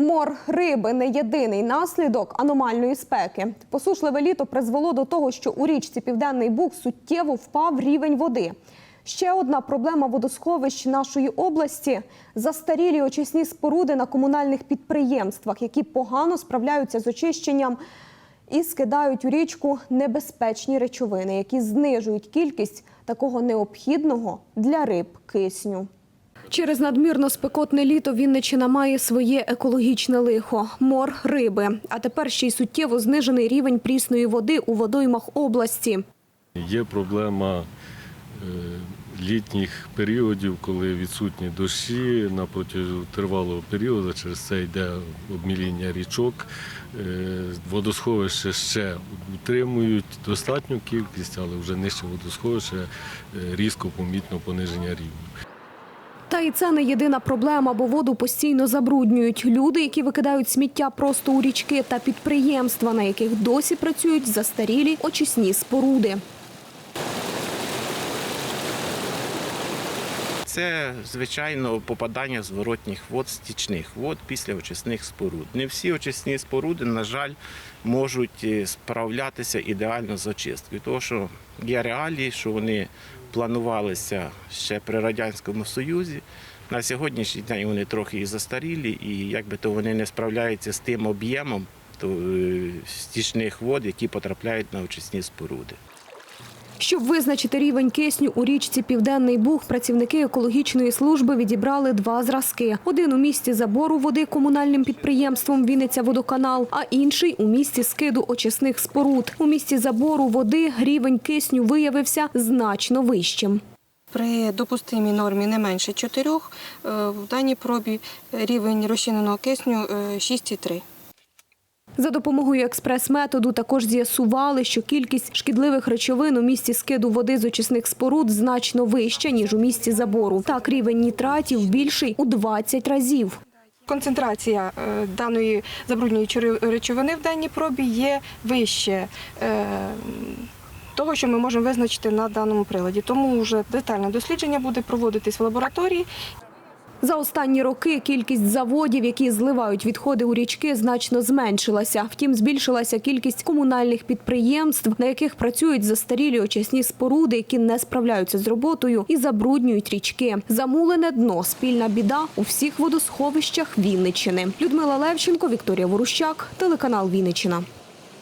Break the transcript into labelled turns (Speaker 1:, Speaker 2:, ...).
Speaker 1: Мор риби не єдиний наслідок аномальної спеки. Посушливе літо призвело до того, що у річці Південний Буг суттєво впав рівень води. Ще одна проблема водосховищ нашої області застарілі очисні споруди на комунальних підприємствах, які погано справляються з очищенням і скидають у річку небезпечні речовини, які знижують кількість такого необхідного для риб кисню. Через надмірно спекотне літо Вінничина має своє екологічне лихо – мор риби. А тепер ще й суттєво знижений рівень прісної води у водоймах області.
Speaker 2: Є проблема е, літніх періодів, коли відсутні дощі на протягом тривалого періоду, через це йде обміління річок. Е, Водосховища ще утримують достатню кількість, але вже нижче водосховище різко помітно пониження рівня.
Speaker 1: Та і це не єдина проблема, бо воду постійно забруднюють. Люди, які викидають сміття просто у річки та підприємства, на яких досі працюють застарілі очисні споруди.
Speaker 3: Це, звичайно, попадання зворотніх вод, стічних вод після очисних споруд. Не всі очисні споруди, на жаль, можуть е, справлятися ідеально з очисткою, тому що є реалії, що вони планувалися ще при Радянському Союзі. На сьогоднішній день вони трохи і застарілі, і якби то вони не справляються з тим об'ємом е, стічних вод, які потрапляють на очисні споруди.
Speaker 1: Щоб визначити рівень кисню у річці Південний Буг, працівники екологічної служби відібрали два зразки. Один у місці забору води комунальним підприємством Вінниця водоканал, а інший у місці скиду очисних споруд. У місці забору води рівень кисню виявився значно вищим.
Speaker 4: При допустимій нормі не менше 4, в даній пробі рівень розчиненого кисню е, 6,3.
Speaker 1: За допомогою експрес-методу також з'ясували, що кількість шкідливих речовин у місці скиду води з очисних споруд значно вища, ніж у місці забору. Так, рівень нітратів більший у 20 разів.
Speaker 4: Концентрація е, даної забруднюючої речовини в даній пробі є вище е, того, що ми можемо визначити на даному приладі. Тому вже детальне дослідження буде проводитись в лабораторії.
Speaker 1: За останні роки кількість заводів, які зливають відходи у річки, значно зменшилася. Втім, збільшилася кількість комунальних підприємств, на яких працюють застарілі очисні споруди, які не справляються з роботою і забруднюють річки. Замулене дно спільна біда у всіх водосховищах Вінниччини. Людмила Левченко, Вікторія Ворущак, телеканал Вінниччина.